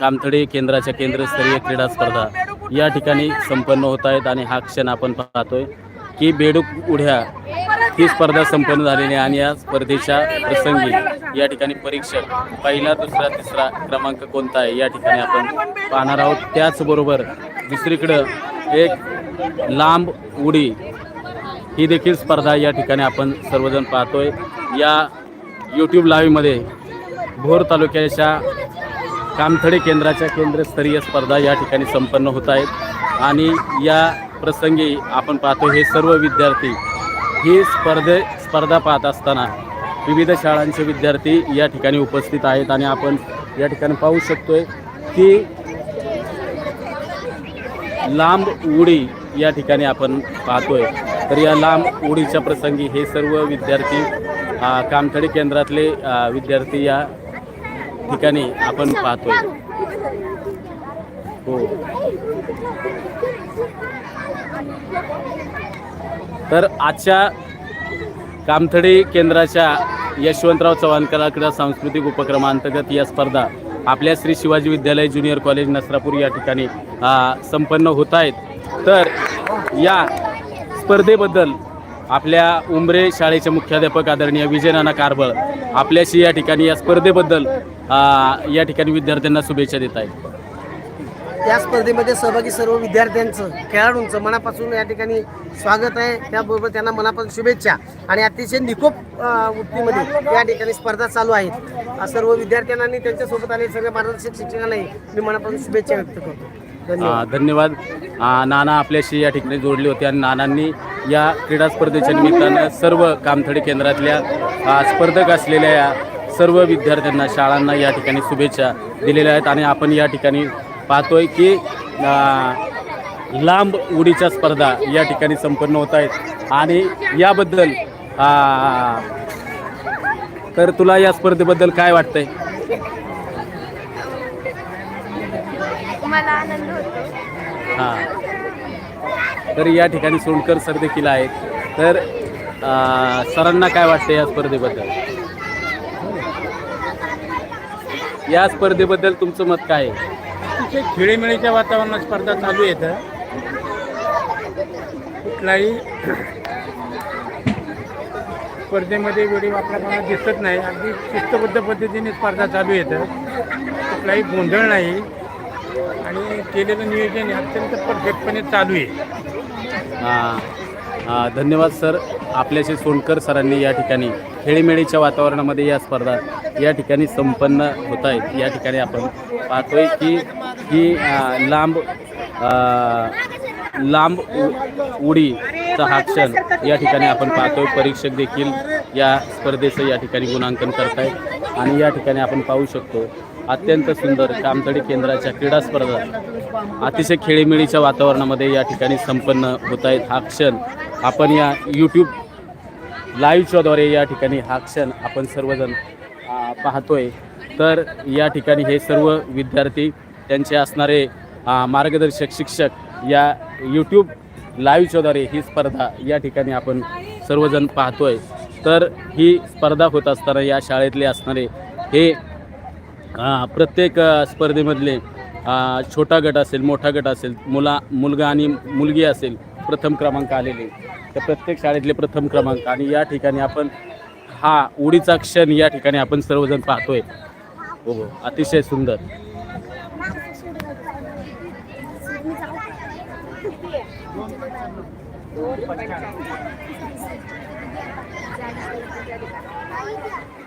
कामथडे केंद्राच्या केंद्रस्तरीय क्रीडा स्पर्धा या ठिकाणी संपन्न होत आहेत आणि हा क्षण आपण पाहतोय की बेडूक उड्या ही स्पर्धा संपन्न झालेली आहे आणि या स्पर्धेच्या प्रसंगी या ठिकाणी परीक्षक पहिला दुसरा तिसरा क्रमांक कोणता आहे या ठिकाणी आपण पाहणार आहोत. त्याचबरोबर दुसरीकडं एक लांब उडी ही देखील स्पर्धा या ठिकाणी आपण सर्वजण पाहतोय. या यूट्यूब लाईव्हमध्ये भोर तालुक्याच्या कामथडे केंद्राच्या केंद्रस्तरीय स्पर्धा या ठिकाणी संपन्न होत आहेत. आणि या प्रसंगी आपण पाहतो हे सर्व विद्यार्थी ही स्पर्धे स्पर्धा पाहत असताना विविध शाळांचे विद्यार्थी या ठिकाणी उपस्थित आहेत आणि आपण या ठिकाणी पाहू शकतोय की लांब उडी या ठिकाणी आपण पाहतोय. तर या लांब उडीच्या प्रसंगी हे सर्व विद्यार्थी कामथडी केंद्रातले विद्यार्थी या ठिकाणी आपण पाहतोय. हो. तर आजच्या कामथडी केंद्राच्या यशवंतराव चव्हाण कला क्रीडा सांस्कृतिक उपक्रमांतर्गत या स्पर्धा आपल्या श्री शिवाजी विद्यालय ज्युनियर कॉलेज नसरापूर या ठिकाणी संपन्न होत आहेत. तर या स्पर्धेबद्दल आपल्या उंबरे शाळेचे मुख्याध्यापक आदरणीय विजय नाना कारबळ आपल्याशी या ठिकाणी या स्पर्धेबद्दल या ठिकाणी विद्यार्थ्यांना शुभेच्छा देत आहेत. या स्पर्धेमध्ये सहभागी सर्व विद्यार्थ्यांचं खेळाडूंचं मनापासून या ठिकाणी स्वागत आहे. त्याबरोबर त्यांना मनापासून शुभेच्छा. आणि अतिशय निकोप वृत्तीमध्ये या ठिकाणी स्पर्धा चालू आहेत. सर्व विद्यार्थ्यांना आणि त्यांच्यासोबत आलेल्या सगळ्या मार्गदर्शक शिक्षकांनाही मी मनापासून शुभेच्छा व्यक्त करतो. धन्यवाद. धन्यवाद. नाना आपल्याशी या ठिकाणी जोडले होते आणि नानांनी या क्रीडा स्पर्धेच्या निमित्तानं सर्व कामथडी केंद्रातल्या स्पर्धक असलेल्या या सर्व विद्यार्थ्यांना शाळांना या ठिकाणी शुभेच्छा दिलेल्या आहेत. आणि आपण या ठिकाणी पाहतोय की लांब उडीच्या स्पर्धा या ठिकाणी संपन्न होत आहेत. आणि याबद्दल तर तुला या स्पर्धेबद्दल काय वाटतंय? मला आनंद होतो हां. तर या ठिकाणी सोनकर सर देखील आहेत. तर सरांना काय वाटतं या स्पर्धेबद्दल? या स्पर्धेबद्दल तुमचं मत काय आहे? अतिशय खेळीमेळीच्या वातावरणात स्पर्धा चालू आहेत. कुठलाही स्पर्धेमध्ये वेळी वापरापणा दिसत नाही. अगदी शिस्तबद्ध पद्धतीने स्पर्धा चालू येतं कुठलाही गोंधळ नाही. आणि केलेलं नियोजन हे अत्यंत परफेक्टपणे चालू आहे. धन्यवाद सर. आपल्याशी सोनकर सरांनी या ठिकाणी खेळीमेळीच्या वातावरणामध्ये या स्पर्धा या ठिकाणी संपन्न होत आहेत. या ठिकाणी आपण पाहतोय की ही लांब लांब उ- उडीचा हा क्षण या ठिकाणी आपण पाहतोय. परीक्षक देखील या स्पर्धेचं या ठिकाणी गुणांकन करत आहेत आणि या ठिकाणी आपण पाहू शकतो अत्यंत सुंदर कामतडी केंद्राच्या क्रीडा स्पर्धा. अतिशय खेळीमेळीच्या वातावरणामध्ये या ठिकाणी संपन्न होत आहेत. हा क्षण आपण या यूट्यूब लाईव्हच्याद्वारे या ठिकाणी हा क्षण आपण सर्वजण पाहतोय. तर या ठिकाणी हे सर्व विद्यार्थी त्यांचे असणारे मार्गदर्शक शिक्षक या यूट्यूब लाईव्हच्याद्वारे ही स्पर्धा या ठिकाणी आपण सर्वजण पाहतोय. तर ही स्पर्धा होत असताना या शाळेतले असणारे हे प्रत्येक स्पर्धेमधले छोटा गट असेल मोठा गट असेल मुला मुलगा आणि मुलगी असेल प्रथम क्रमांक आलेले. तर प्रत्येक शाळेतले प्रथम क्रमांक. आणि या ठिकाणी आपण हा उडीचा क्षण या ठिकाणी आपण सर्वजण पाहतोय. हो हो अतिशय सुंदर.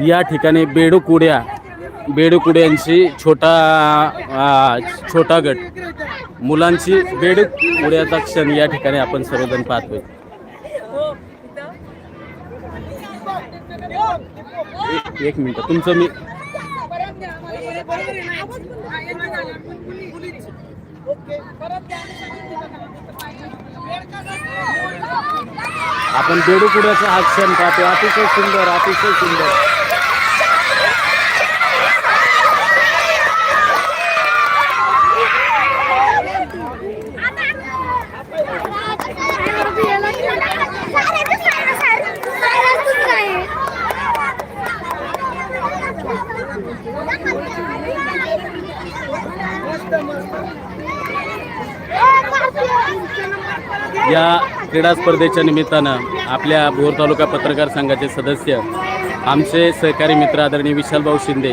या ठिकाणी बेडूक उड्या बेडूक उड्यांची छोटा छोटा गट. मुलांची बेडूक उड्याचा क्षण या ठिकाणी आपण सर्वजण पाहतोय. एक- एक मिनिट. तुमचं मी आपण परत द्या हा क्षण पाहतो अतिशय सुंदर अतिशय सुंदर. या क्रीडा स्पर्धेच्या निमित्तानं आपल्या भोर तालुका पत्रकार संघाचे सदस्य आमचे सहकारी मित्र आदरणीय विशालभाऊ शिंदे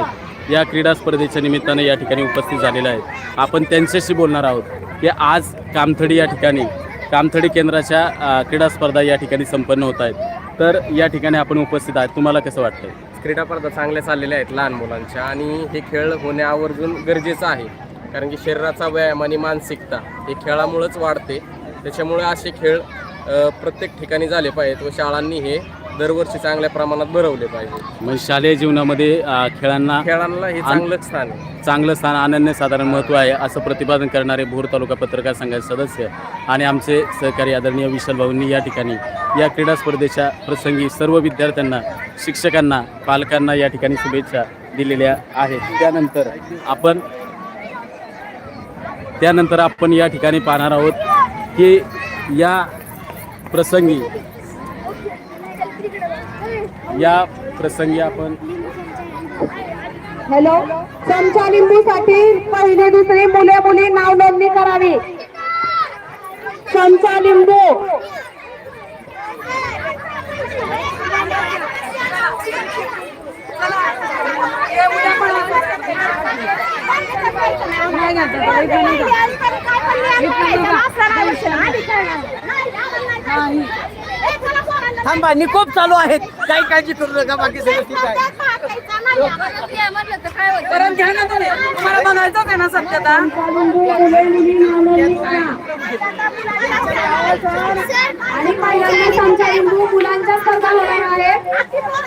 या क्रीडा स्पर्धेच्या निमित्तानं या ठिकाणी उपस्थित झालेले आहेत. आपण त्यांच्याशी बोलणार आहोत की आज कामथडी या ठिकाणी कामथडी केंद्राच्या क्रीडा स्पर्धा या ठिकाणी संपन्न होत आहेत. तर या ठिकाणी आपण उपस्थित आहात. तुम्हाला कसं वाटतं क्रीडा स्पर्धा चांगल्या चाललेल्या आहेत लहान मुलांच्या आणि हे खेळ होणे आवर्जून गरजेचं आहे. कारण की शरीराचा व्यायाम आणि मानसिकता हे खेळामुळंच वाढते. त्याच्यामुळे असे खेळ प्रत्येक ठिकाणी झाले पाहिजेत व शाळांनी हे दरवर्षी चांगल्या प्रमाणात भरवले पाहिजे म्हणजे शालेय जीवनामध्ये खेळांना खेळांना हे चांगलं स्थान आहे. चांगलं स्थान अनन्यसाधारण महत्त्व आहे असं प्रतिपादन करणारे भोर तालुका पत्रकार संघाचे सदस्य आणि आमचे सहकारी आदरणीय विशाल भाऊंनी या ठिकाणी या क्रीडा स्पर्धेच्या प्रसंगी सर्व विद्यार्थ्यांना शिक्षकांना पालकांना या ठिकाणी शुभेच्छा दिलेल्या आहेत. त्यानंतर आपण त्यानंतर आपण या ठिकाणी पाहणार आहोत की या प्रसंगी या प्रसंगी आपण हॅलो चमचा लिंबूसाठी पहिले दुसरे मुले मुली नाव नोंदणी करावी. चमचा लिंबू. थांबा निकोप चालू आहेत. काही काळजी करू नका बाकी सगळं ठीक आहे. घ्या ना तुम्हाला ना सत्यता? आणि मुलांच्या स्पर्धा होणार आहे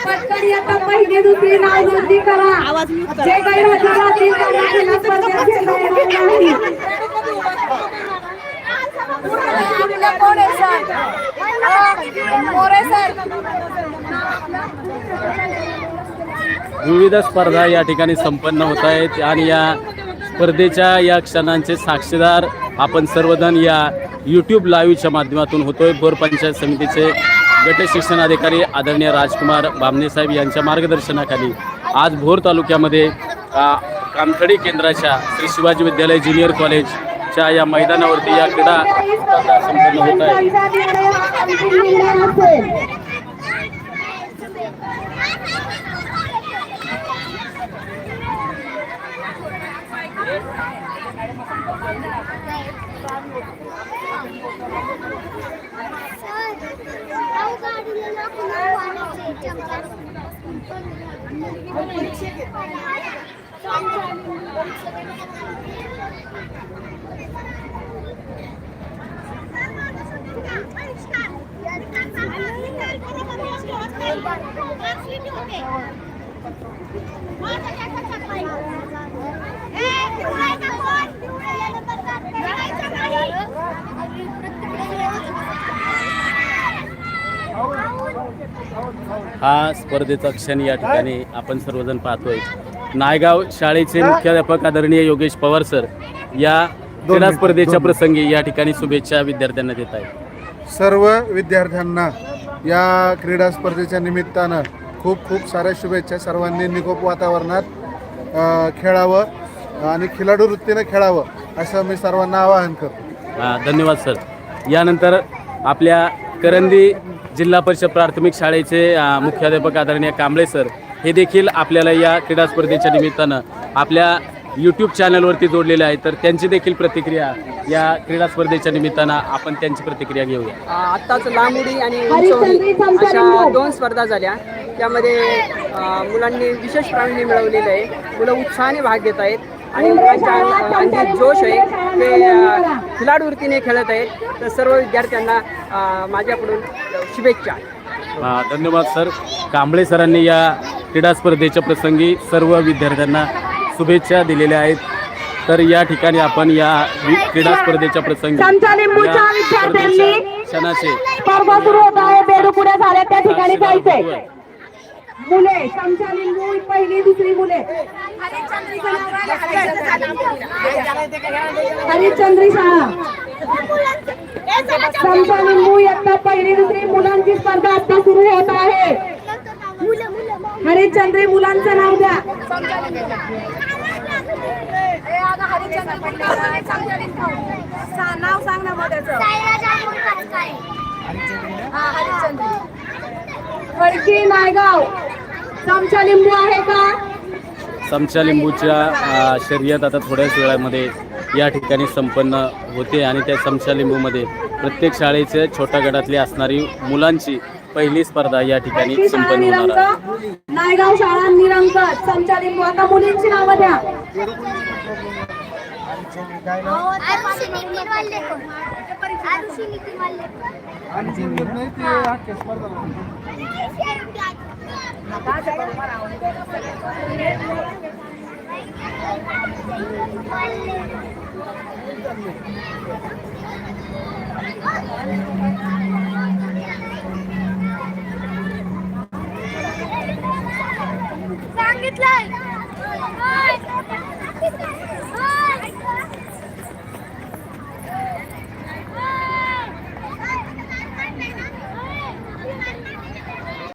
पटकन आता पहिली दुसरी नाव नोंदणी करा. जे काही हजर राहतील त्यांना खेळ स्पर्धेत खेळता येणार नाही मोरे सर. मोरे सर. विविध स्पर्धा या ठिकाणी संपन्न होत आहेत आणि या स्पर्धेच्या या क्षणांचे साक्षीदार आपण सर्वजण या यूट्यूब लाईव्हच्या माध्यमातून होतोय. भोर पंचायत समितीचे गट शिक्षण अधिकारी आदरणीय राजकुमार बामणे साहेब यांच्या मार्गदर्शनाखाली आज भोर तालुक्यामध्ये कामथडी केंद्राच्या श्री शिवाजी विद्यालय ज्युनियर च्या या मैदानावरती या क्रीडा संपन्न होत आहे. त्यांचा निर्णय हा स्पर्धेचा क्षण या ठिकाणी आपण सर्वजण पाहतोय. नायगाव शाळेचे मुख्याध्यापक आदरणीय योगेश पवार सर या क्रीडा स्पर्धेच्या प्रसंगी या ठिकाणी शुभेच्छा विद्यार्थ्यांना देत आहेत. सर्व विद्यार्थ्यांना या क्रीडा स्पर्धेच्या निमित्तानं खूप खूप साऱ्या शुभेच्छा. सर्वांनी निकोप वातावरणात खेळावं आणि खिलाडू वृत्तीनं खेळावं असं मी सर्वांना आवाहन करतो. हा, धन्यवाद सर. यानंतर आपल्या करंदी जिल्हा परिषद प्राथमिक शाळेचे मुख्याध्यापक आदरणीय कांबळे सर हे देखील आपल्याला या क्रीडा स्पर्धेच्या निमित्तानं आपल्या यूट्यूब चॅनलवरती जोडलेले आहेत तर त्यांची देखील प्रतिक्रिया या क्रीडा स्पर्धेच्या निमित्तानं आपण त्यांची प्रतिक्रिया घेऊया. आत्ताच लांबुडी आणि हरिचंद्री उंचवडी चमचा अशा लिंबू. दोन स्पर्धा झाल्या. त्यामध्ये मुलांनी विशेष प्रावीण्य मिळवलेलं आहे. मुलं उत्साहाने भाग घेत आहेत. आणि मुलांच्या अंगी जोश आहे. ते खिलाडू वृत्तीने खेळत आहेत. तर सर्व विद्यार्थ्यांना माझ्याकडून शुभेच्छा. हा, धन्यवाद सर. कांबळे सरांनी या क्रीडा स्पर्धेच्या प्रसंगी सर्व विद्यार्थ्यांना शुभेच्छा दिलेल्या आहेत. तर या ठिकाणी आपण या क्रीडा स्पर्धेच्या प्रसंगी क्षणाचे मुले चमचा लिंबू पहिली दुसरी मुले. हरिश्चंद्री शाळा चमचा लिंबू इयत्ता पहिली दुसरी. मुलांची स्पर्धा आता सुरू होत आहे. हरिश्चंद्री मुलांचं नाव द्या. नाव सांग ना मग त्याचं. हा हरिचंद्र खडकी नायगाव. चमचा लिंबू आहे का? चमचा लिंबूच्या शर्यत आता थोड्याच वेळामध्ये या ठिकाणी संपन्न होते आणि त्या चमचा लिंबूमध्ये प्रत्येक शाळेच्या छोट्या गटातली असणारी मुलांची पहिली स्पर्धा या ठिकाणी संपन्न होणार आहे नायगाव शाळा निरंक लिंबू आता मुलींची नावं द्या. आरुषी नितीन lang!